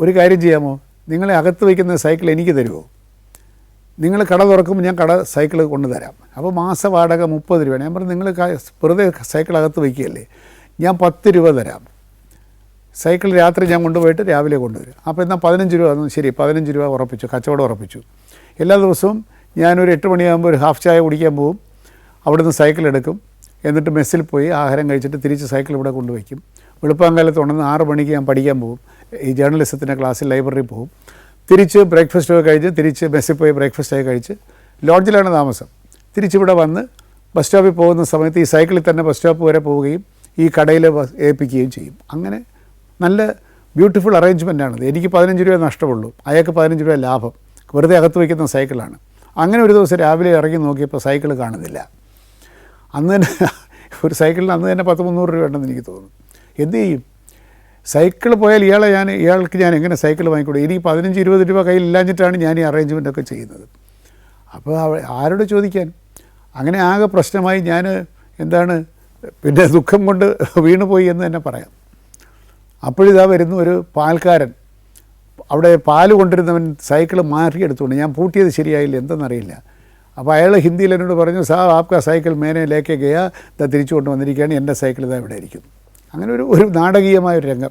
ഒരു കാര്യം ചെയ്യാമോ? നിങ്ങളെ അകത്ത് വയ്ക്കുന്ന സൈക്കിൾ എനിക്ക് തരുമോ നിങ്ങൾ കട തുറക്കുമ്പോൾ ഞാൻ കട സൈക്കിൾ കൊണ്ടുതരാം അപ്പോൾ മാസ വാടക മുപ്പത് രൂപയാണ്. ഞാൻ പറഞ്ഞു നിങ്ങൾ വെറുതെ സൈക്കിൾ അകത്ത് വയ്ക്കുകയല്ലേ? ഞാൻ പത്ത് രൂപ തരാം. സൈക്കിൾ രാത്രി ഞാൻ കൊണ്ടുപോയിട്ട് രാവിലെ കൊണ്ടുവരും. അപ്പോൾ എന്നാൽ പതിനഞ്ച് രൂപ തന്നു. ശരി പതിനഞ്ച് രൂപ ഉറപ്പിച്ചു. കച്ചവടം ഉറപ്പിച്ചു. എല്ലാ ദിവസവും ഞാനൊരു എട്ട് മണിയാകുമ്പോൾ ഒരു ഹാഫ് ചായ കുടിക്കാൻ പോകും അവിടുന്ന് സൈക്കിൾ എടുക്കും. എന്നിട്ട് മെസ്സിൽ പോയി ആഹാരം കഴിച്ചിട്ട് തിരിച്ച് സൈക്കിൾ ഇവിടെ കൊണ്ടുവയ്ക്കും. വെളുപ്പാങ്കാലത്ത് ഉണർന്ന് ആറ് മണിക്ക് ഞാൻ പഠിക്കാൻ പോകും. ഈ ജേർണലിസത്തിന്റെ ക്ലാസ്സിൽ ലൈബ്രറിയിൽ പോകും. തിരിച്ച് ബ്രേക്ക്ഫാസ്റ്റ് ഒക്കെ കഴിച്ച് തിരിച്ച് ബസ്സിൽ പോയി ബ്രേക്ക്ഫാസ്റ്റ് ഒക്കെ കഴിച്ച് ലോഡ്ജിലാണ് താമസം. തിരിച്ചിവിടെ വന്ന് ബസ് സ്റ്റോപ്പിൽ പോകുന്ന സമയത്ത് ഈ സൈക്കിളിൽ തന്നെ ബസ് സ്റ്റോപ്പ് വരെ പോവുകയും ഈ കടയിൽ ഏൽപ്പിക്കുകയും ചെയ്യും. അങ്ങനെ നല്ല ബ്യൂട്ടിഫുൾ അറേഞ്ച്മെന്റാണത് എനിക്ക് പതിനഞ്ച് രൂപ നഷ്ടമുള്ളൂ. അയാൾക്ക് പതിനഞ്ച് രൂപ ലാഭം. വെറുതെ അകത്ത് വയ്ക്കുന്ന സൈക്കിളാണ് അങ്ങനെ ഒരു ദിവസം രാവിലെ ഇറങ്ങി നോക്കിയപ്പോൾ സൈക്കിൾ കാണുന്നില്ല. അന്ന് തന്നെ ഒരു സൈക്കിളിന് അന്ന് തന്നെ പത്ത് മുന്നൂറ് രൂപ ഉണ്ടെന്ന് എനിക്ക് തോന്നുന്നു. എന്ത് ചെയ്യും? സൈക്കിൾ പോയാൽ ഇയാളെ ഞാൻ ഇയാൾക്ക് ഞാൻ എങ്ങനെ സൈക്കിൾ വാങ്ങിക്കൂടും? ഇനി പതിനഞ്ച് ഇരുപത് രൂപ കയ്യിൽ ഇല്ലാഞ്ഞിട്ടാണ് ഞാൻ ഈ അറേഞ്ച്മെന്റൊക്കെ ചെയ്യുന്നത്. അപ്പോൾ ആരോട് ചോദിക്കാൻ? അങ്ങനെ ആകെ പ്രശ്നമായി ഞാൻ എന്താണ് പിന്നെ ദുഃഖം കൊണ്ട് വീണുപോയി എന്ന് തന്നെ പറയാം. അപ്പോഴിതാ വരുന്ന ഒരു പാൽക്കാരൻ. അവിടെ പാൽ കൊണ്ടിരുന്നവൻ സൈക്കിൾ മാറിയെടുത്തുകൊണ്ട് ഞാൻ പൂട്ടിയത് ശരിയായില്ല എന്തെന്നറിയില്ല. അപ്പോൾ അയാൾ ഹിന്ദിയിൽ എന്നോട് പറഞ്ഞു സാ ആപ്കാ സൈക്കിൾ മേനെ ലേക്കെ ഗയാ ഇതാ തിരിച്ചു കൊണ്ട് വന്നിരിക്കുകയാണ് എന്റെ സൈക്കിൾ ഇതാ ഇവിടെ ഇരിക്കുന്നു. അങ്ങനെ ഒരു ഒരു നാടകീയമായ ഒരു രംഗം.